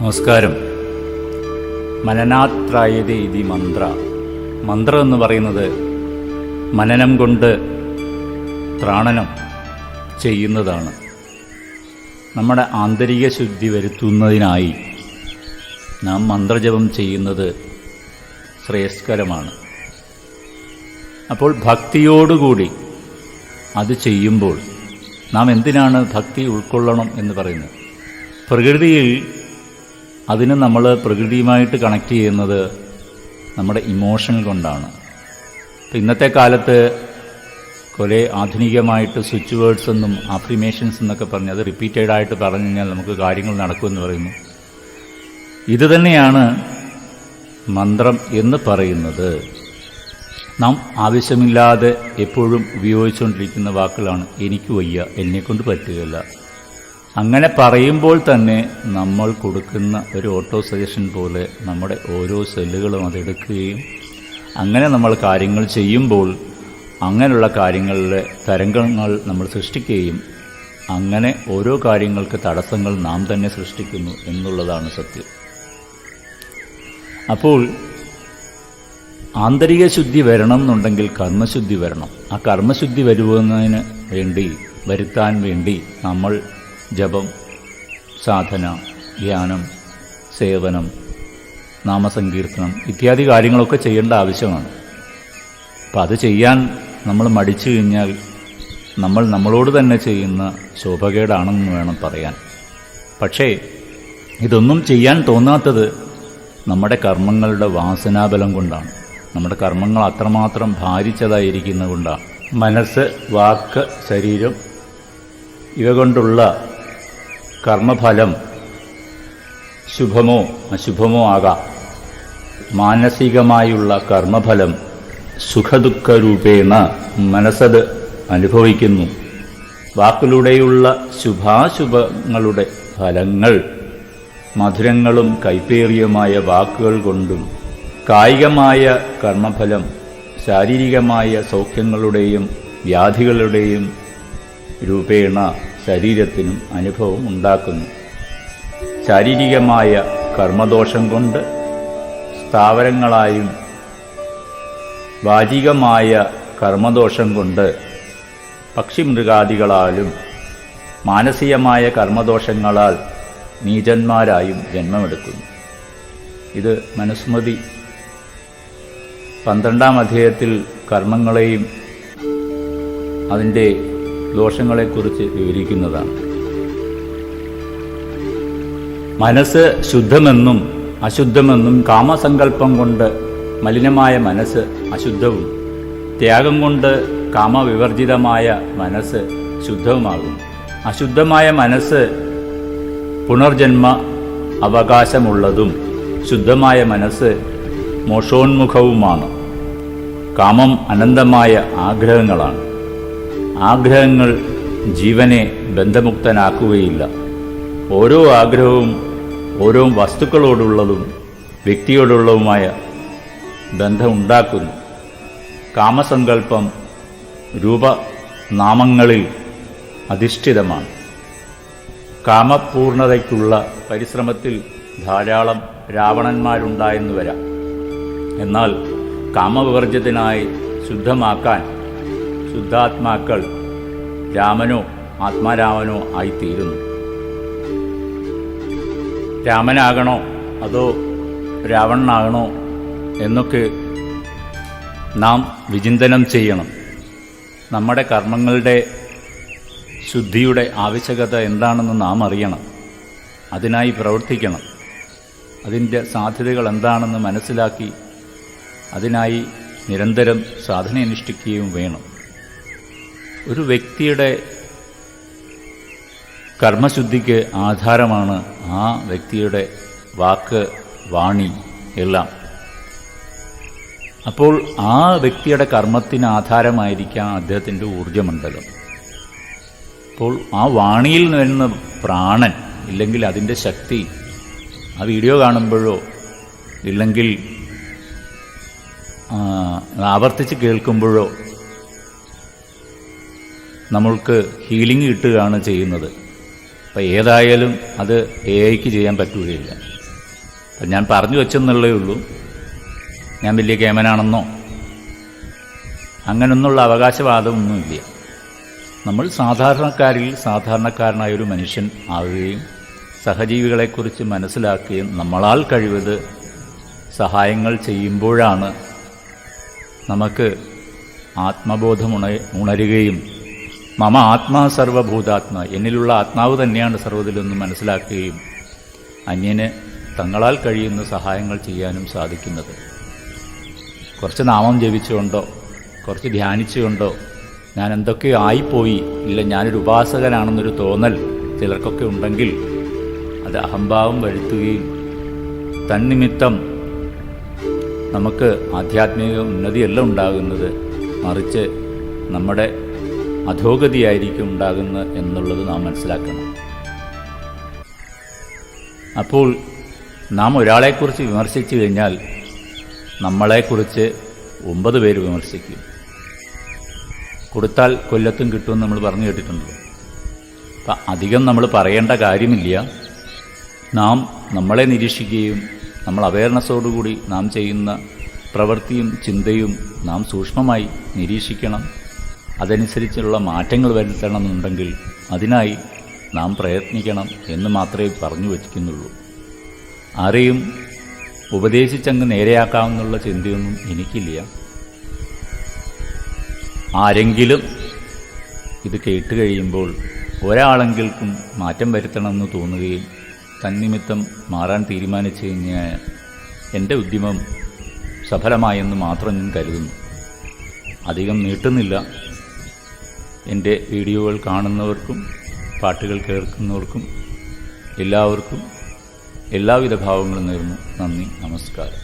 നമസ്കാരം. മനനാത്രായതി ഇതി മന്ത്ര. മന്ത്രം എന്ന് പറയുന്നത് മനനം കൊണ്ട് ത്രാണനം ചെയ്യുന്നതാണ്. നമ്മുടെ ആന്തരിക ശുദ്ധി വരുത്തുന്നതിനായി നാം മന്ത്രജപം ചെയ്യുന്നത് ശ്രേയസ്കരമാണ്. അപ്പോൾ ഭക്തിയോടുകൂടി അത് ചെയ്യുമ്പോൾ നാം എന്തിനാണ് ഭക്തി ഉൾക്കൊള്ളണം എന്ന് പറയുന്നത്? പ്രകൃതിയിൽ അതിന് നമ്മൾ പ്രകൃതിയുമായിട്ട് കണക്ട് ചെയ്യുന്നത് നമ്മുടെ ഇമോഷൻ കൊണ്ടാണ്. ഇന്നത്തെ കാലത്ത് കുറേ ആധുനികമായിട്ട് സ്വിച്ച് വേർഡ്സ് എന്നും ആഫ്രിമേഷൻസ് എന്നൊക്കെ പറഞ്ഞ് അത് റിപ്പീറ്റഡ് ആയിട്ട് പറഞ്ഞു കഴിഞ്ഞാൽ നമുക്ക് കാര്യങ്ങൾ നടക്കുമെന്ന് പറയുന്നു. ഇത് തന്നെയാണ് മന്ത്രം എന്ന് പറയുന്നത്. നാം ആവശ്യമില്ലാതെ എപ്പോഴും ഉപയോഗിച്ചുകൊണ്ടിരിക്കുന്ന വാക്കുകളാണ് എനിക്ക് വയ്യ എന്നെക്കൊണ്ട് പറ്റുകയില്ല. അങ്ങനെ പറയുമ്പോൾ തന്നെ നമ്മൾ കൊടുക്കുന്ന ഒരു ഓട്ടോ സജഷൻ പോലെ നമ്മുടെ ഓരോ സെല്ലുകളും അതെടുക്കുകയും അങ്ങനെ നമ്മൾ കാര്യങ്ങൾ ചെയ്യുമ്പോൾ അങ്ങനെയുള്ള കാര്യങ്ങളിലെ തരംഗങ്ങൾ നമ്മൾ സൃഷ്ടിക്കുകയും അങ്ങനെ ഓരോ കാര്യങ്ങൾക്ക് തടസ്സങ്ങൾ നാം തന്നെ സൃഷ്ടിക്കുന്നു എന്നുള്ളതാണ് സത്യം. അപ്പോൾ ആന്തരിക ശുദ്ധി വരണം എന്നുണ്ടെങ്കിൽ കർമ്മശുദ്ധി വരണം. ആ കർമ്മശുദ്ധി വരുന്നതിന് വേണ്ടി വരുത്താൻ വേണ്ടി നമ്മൾ ജപം സാധന ധ്യാനം സേവനം നാമസങ്കീർത്തനം ഇത്യാദി കാര്യങ്ങളൊക്കെ ചെയ്യേണ്ട ആവശ്യമാണ്. അപ്പം അത് ചെയ്യാൻ നമ്മൾ മടിച്ചു കഴിഞ്ഞാൽ നമ്മൾ നമ്മളോട് തന്നെ ചെയ്യുന്ന ശോഭകേടാണെന്ന് വേണം പറയാൻ. പക്ഷേ ഇതൊന്നും ചെയ്യാൻ തോന്നാത്തത് നമ്മുടെ കർമ്മങ്ങളുടെ വാസനാബലം കൊണ്ടാണ്. നമ്മുടെ കർമ്മങ്ങൾ അത്രമാത്രം ഭാരിച്ചതായിരിക്കുന്ന കൊണ്ടാണ്. മനസ്സ് വാക്ക് ശരീരം ഇവ കൊണ്ടുള്ള കർമ്മഫലം. ശുഭമോ അശുഭമോ ആകാം. മാനസികമായുള്ള കർമ്മഫലം സുഖദുഃഖരൂപേണ മനസ്സത് അനുഭവിക്കുന്നു. വാക്കിലൂടെയുള്ള ശുഭാശുഭങ്ങളുടെ ഫലങ്ങൾ മധുരങ്ങളും കൈപ്പേറിയുമായ വാക്കുകൾ കൊണ്ടും കായികമായ കർമ്മഫലം ശാരീരികമായ സൗഖ്യങ്ങളുടെയും വ്യാധികളുടെയും രൂപേണ ശരീരത്തിനും അനുഭവം ഉണ്ടാക്കുന്നു. ശാരീരികമായ കർമ്മദോഷം കൊണ്ട് സ്ഥാവരങ്ങളായും വാചികമായ കർമ്മദോഷം കൊണ്ട് പക്ഷിമൃഗാദികളാലും മാനസികമായ കർമ്മദോഷങ്ങളാൽ നീചന്മാരായും ജന്മമെടുക്കുന്നു. ഇത് മനുസ്മൃതി. പന്ത്രണ്ടാം അധ്യായത്തിൽ കർമ്മങ്ങളെയും അതിന്റെ ദോഷങ്ങളെക്കുറിച്ച് വിവരിക്കുന്നതാണ്. മനസ്സ് ശുദ്ധമെന്നും അശുദ്ധമെന്നും കാമസങ്കല്പം കൊണ്ട് മലിനമായ മനസ്സ് അശുദ്ധവും ത്യാഗം കൊണ്ട് കാമവിവർജിതമായ മനസ്സ് ശുദ്ധവുമാകും അശുദ്ധമായ മനസ്സ് പുനർജന്മ അവകാശമുള്ളതും ശുദ്ധമായ മനസ്സ് മോഷോന്മുഖവുമാണ് കാമം അനന്തമായ ആഗ്രഹങ്ങളാണ്. ആഗ്രഹങ്ങൾ ജീവനെ ബന്ധമുക്തനാക്കുകയില്ല. ഓരോ ആഗ്രഹവും ഓരോ വസ്തുക്കളോടുള്ളതും വ്യക്തിയോടുള്ളതുമായ ബന്ധമുണ്ടാക്കുന്നു. കാമസങ്കല്പം രൂപനാമങ്ങളിൽ അധിഷ്ഠിതമാണ്. കാമപൂർണതയ്ക്കുള്ള പരിശ്രമത്തിൽ ധാരാളം രാവണന്മാരുണ്ടായെന്ന് വരാം. എന്നാൽ കാമവിവർജ്യത്തിനായി ശുദ്ധമാക്കാൻ ശുദ്ധാത്മാക്കൾ രാമനോ ആത്മാരാമനോ ആയിത്തീരുന്നു. രാമനാകണോ അതോ രാവണനാകണോ എന്നൊക്കെ നാം വിചിന്തനം ചെയ്യണം. നമ്മുടെ കർമ്മങ്ങളുടെ ശുദ്ധിയുടെ ആവശ്യകത എന്താണെന്ന് നാം അറിയണം. അതിനായി പ്രവർത്തിക്കണം. അതിന്റെ സാധ്യതകൾ എന്താണെന്ന് മനസ്സിലാക്കി അതിനായി നിരന്തരം സാധനയനുഷ്ഠിക്കുകയും വേണം. ഒരു വ്യക്തിയുടെ കർമ്മശുദ്ധിക്ക് ആധാരമാണ് ആ വ്യക്തിയുടെ വാക്ക് വാണി എല്ലാം. അപ്പോൾ ആ വ്യക്തിയുടെ കർമ്മത്തിന് ആധാരമായിരിക്കാം അദ്ദേഹത്തിന്റെ ഊർജമണ്ഡലം അപ്പോൾ ആ വാണിയിൽ വരുന്ന പ്രാണൻ ഇല്ലെങ്കിൽ അതിന്റെ ശക്തി ആ വീഡിയോ കാണുമ്പോഴോ ഇല്ലെങ്കിൽ ആവർത്തിച്ച് കേൾക്കുമ്പോഴോ നമ്മൾക്ക് ഹീലിംഗ് കിട്ടുകയാണ് ചെയ്യുന്നത്. അപ്പം ഏതായാലും അത് എ ഐക്ക് ചെയ്യാൻ പറ്റുകയില്ല. അപ്പം ഞാൻ പറഞ്ഞു വെച്ചെന്നുള്ളേ ഉള്ളൂ. ഞാൻ വലിയ കേമനാണെന്നോ? അങ്ങനൊന്നുള്ള അവകാശവാദമൊന്നുമില്ല. നമ്മൾ സാധാരണക്കാരിൽ സാധാരണക്കാരനായ ഒരു മനുഷ്യൻ ആവുകയും സഹജീവികളെക്കുറിച്ച് മനസ്സിലാക്കുകയും നമ്മളാൽ കഴിവത് സഹായങ്ങൾ ചെയ്യുമ്പോഴാണ് നമുക്ക് ആത്മബോധം ഉണ ഉണരുകയും മമ ആത്മാ സർവഭൂതാത്മ. എന്നിലുള്ള ആത്മാവ് തന്നെയാണ് സർവതിലൊന്നും മനസ്സിലാക്കുകയും അന്യന് തങ്ങളാൽ കഴിയുന്ന സഹായങ്ങൾ ചെയ്യാനും സാധിക്കുന്നത്. കുറച്ച് നാമം ജപിച്ചുകൊണ്ടോ കുറച്ച് ധ്യാനിച്ചുകൊണ്ടോ ഞാൻ എന്തൊക്കെയോ ആയിപ്പോയി ഇല്ല ഞാനൊരു ഉപാസകനാണെന്നൊരു തോന്നൽ ചിലർക്കൊക്കെ ഉണ്ടെങ്കിൽ അത് അഹംഭാവം വരുത്തുകയും തന്നിമിത്തം നമുക്ക് ആധ്യാത്മിക ഉന്നതിയല്ല ഉണ്ടാകുന്നത്. മറിച്ച് നമ്മുടെ അധോഗതിയായിരിക്കും ഉണ്ടാകുന്നത് എന്നുള്ളത് നാം മനസ്സിലാക്കണം. അപ്പോൾ നാം ഒരാളെക്കുറിച്ച് വിമർശിച്ചു കഴിഞ്ഞാൽ നമ്മളെക്കുറിച്ച് ഒമ്പത് പേര് വിമർശിക്കും. കൊടുത്താൽ കൊല്ലത്തും കിട്ടുമെന്ന് നമ്മൾ പറഞ്ഞു കേട്ടിട്ടുണ്ട്. അപ്പം അധികം നമ്മൾ പറയേണ്ട കാര്യമില്ല. നാം നമ്മളെ നിരീക്ഷിക്കുകയും നമ്മൾ അവയർനെസ്സോടുകൂടി നാം ചെയ്യുന്ന പ്രവൃത്തിയും ചിന്തയും നാം സൂക്ഷ്മമായി നിരീക്ഷിക്കണം. അതനുസരിച്ചുള്ള മാറ്റങ്ങൾ വരുത്തണമെന്നുണ്ടെങ്കിൽ അതിനായി നാം പ്രയത്നിക്കണം എന്ന് മാത്രമേ പറഞ്ഞു വച്ചിരിക്കുന്നുള്ളൂ. ആരെയും ഉപദേശിച്ചങ്ങ് നേരെയാക്കാമെന്നുള്ള ചിന്തയൊന്നും എനിക്കില്ല. ആരെങ്കിലും ഇത് കേട്ട് കഴിയുമ്പോൾ ഒരാളെങ്കിലും മാറ്റം വരുത്തണമെന്ന് തോന്നുകയും തന്നിമിത്തം മാറാൻ തീരുമാനിച്ചു കഴിഞ്ഞാൽ എന്റെ ഉദ്യമം സഫലമായെന്ന് മാത്രം ഞാൻ കരുതുന്നു. അധികം നീട്ടുന്നില്ല. എന്റെ വീഡിയോകൾ കാണുന്നവർക്കും പാട്ടുകൾ കേൾക്കുന്നവർക്കും എല്ലാവർക്കും എല്ലാവിധ ഭാവങ്ങളും നേർന്നു നന്ദി നമസ്കാരം.